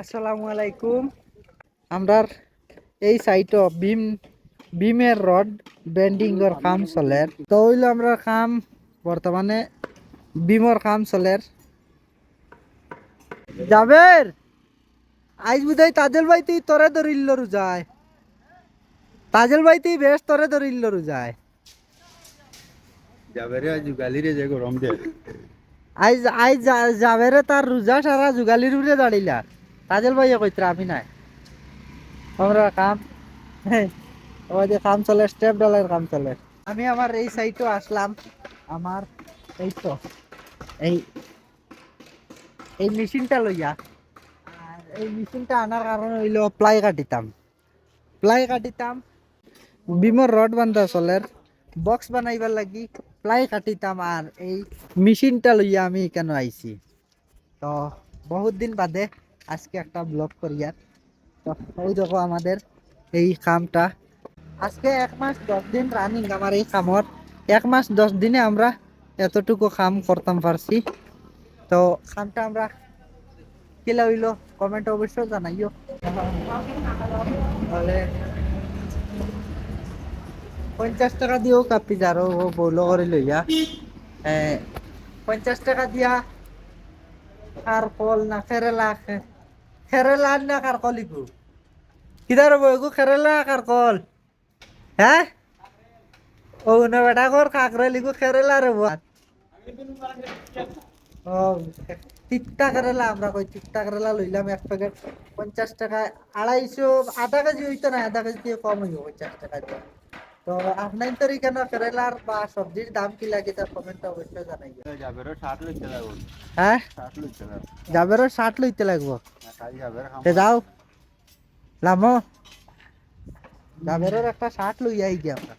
আসসালামু আলাইকুম। আমরার এই সাইট বিম বিমের রড বেন্ডিং এর কাম চলের। তো হইল আমরা কাম বর্তমানে বিমর কাম চলের। যাবের আইজ বুঝাই তাজেল ভাই তুই তরে ধরিল যায় তাজেল ভাই তুই বেশ তরে ধরিল যায় আজ গালিরে যে গরম দে। আইজ আইজ যাবেরে তার রোজা সারা যুগালির উড়ে দাঁড়িলা। তাজেল ভাইয়া কইতরা, আমি নাই। আমরা কাম আমাদের কাম চলে, স্টেপ ডালের কাম চলে। আমি আমার এই সাইটও আসলাম। আমার এই তো, এই এই মেশিনটা লইয়া। আর এই মেশিনটা আনার কারণ হইল প্লাই কাটিতাম। প্লাই কাটিতাম, বিমর রড বান্ধা চলের। বক্স বানাইবার লাগি প্লাই কাটিতাম আর এই মেশিনটা লইয়া আমি কেন আইছি? তো বহুত দিন বাদে আজকে একটা ব্লগ করিয়ার তো ওই দেখো আমাদের এই কামটা আজকে এক মাস দশ দিন রানিং আমার এই কামর এক মাস দশ দিনে আমরা এতটুকু কাম করতাম পারছি। তো কামটা আমরা কিলা হইল কমেন্ট অবশ্যই জানাইও। তাহলে পঞ্চাশ টাকা দিয়েও কাপি যারো বৌল করে লইয়া। পঞ্চাশ টাকা দিয়া কার কল না, কেরেলা খে- কেরেলা না কার কল ইগু কিদার বইগু কেরেলা কার কল? হ্যাঁ ও না বেটা কর কাকরে লিগু কেরেলা রে বাত ও তিত্তা কেরেলা আমরা কই তিত্তা কেরেলা লইলাম এক প্যাকেট পঞ্চাশ টাকা আড়াইশো আধা কেজি হইতো না আধা কেজি কম হইব পঞ্চাশ টাকা দিয়ে। তো আপনার তরি কেন কেরালার বা সবজির দাম কি লাগে তার কমেন্ট অবশ্যই জানাইবে যাবে ষাট লইতে লাগবো হ্যাঁ ষাট লইতে লাগবো যাবেরও ষাট লইতে লাগবো কাল যাবে তে যাও লামো যাবেরও একটা ষাট লই আই গিয়া আমরা